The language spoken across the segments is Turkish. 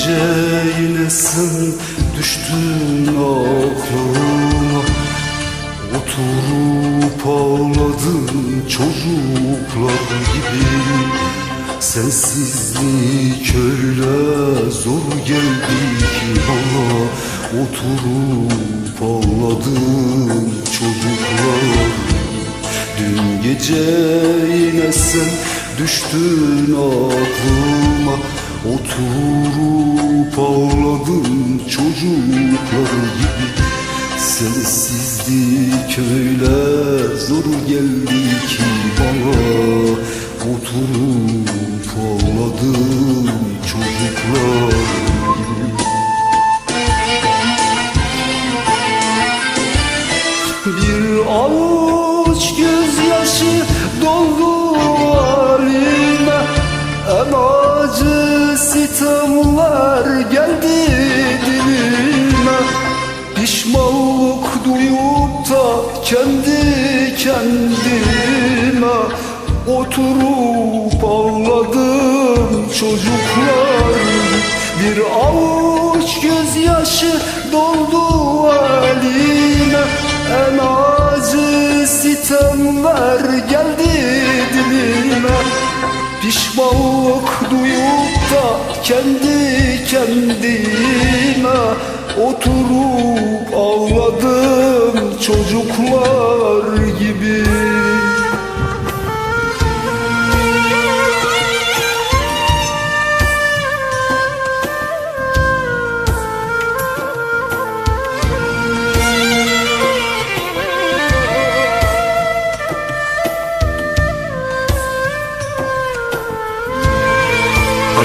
gece yine sen düştün aklıma Oturup ağladın çocuklar gibi. Sensizlik öyle zor geldi ki bana. Oturup ağladın çocuklar. Dün gece yine sen düştün aklıma Oturup ağladın çocuklar gibi. Sensizlik öyle zor geldi ki bana. Oturup ağladın çocuklar sitemler geldi dilime. Pişmanlık duyup da kendi kendime Oturup ağladım çocuklar. Bir avuç gözyaşı doldu halime. En acı sitemler dilime Pişmanlık duyup da kendi kendime Oturup ağladım çocuklar gibi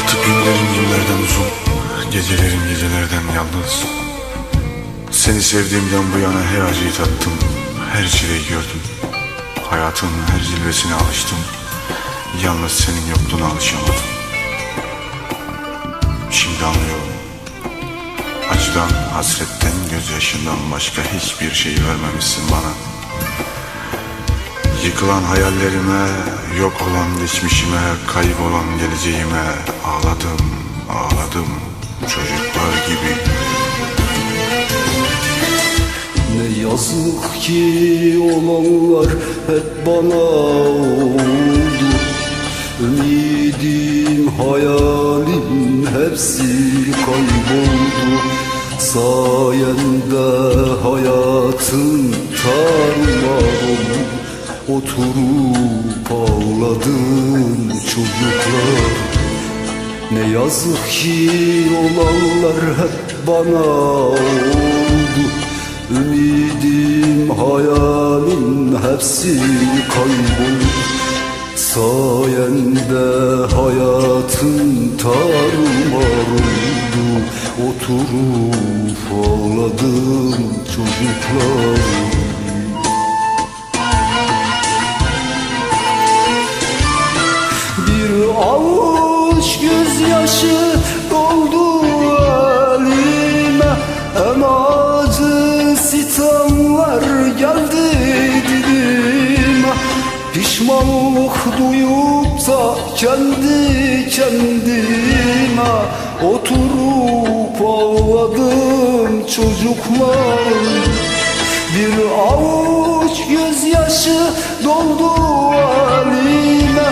Artık günlerim günlerden uzun Gecelerim gecelerden yalnız. Seni sevdiğimden bu yana her acıyı tattım Her çileyi gördüm. Hayatın her zilvesine alıştım Yalnız senin yokluğuna alışamadım. Şimdi anlıyorum Acıdan, hasretten, gözyaşından başka hiçbir şey vermemişsin bana Yıkılan hayallerime, yok olan geçmişime, kaybolan geleceğime ağladım, ağladım çocuklar gibi. Ne yazık ki olanlar hep bana oldu. Ümidim, hayalim hepsi kayboldu. Sayende hayatın tarumar oldu Oturup ağladım çocuklar. Ne yazık ki olanlar hep bana oldu. Ümidim, hayalim hepsi kayboldu. Sayende hayatın tarumar oldu. Oturup ağladım çocuklar Pişmanlık duyup da kendi kendime Oturup ağladım çocuklar. Bir avuç gözyaşı doldu halime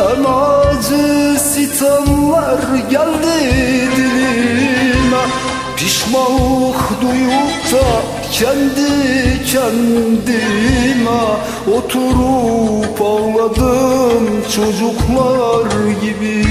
En acı sitemler geldi dilime. Pişmanlık duyup da kendi kendime Oturup ağladım çocuklar gibi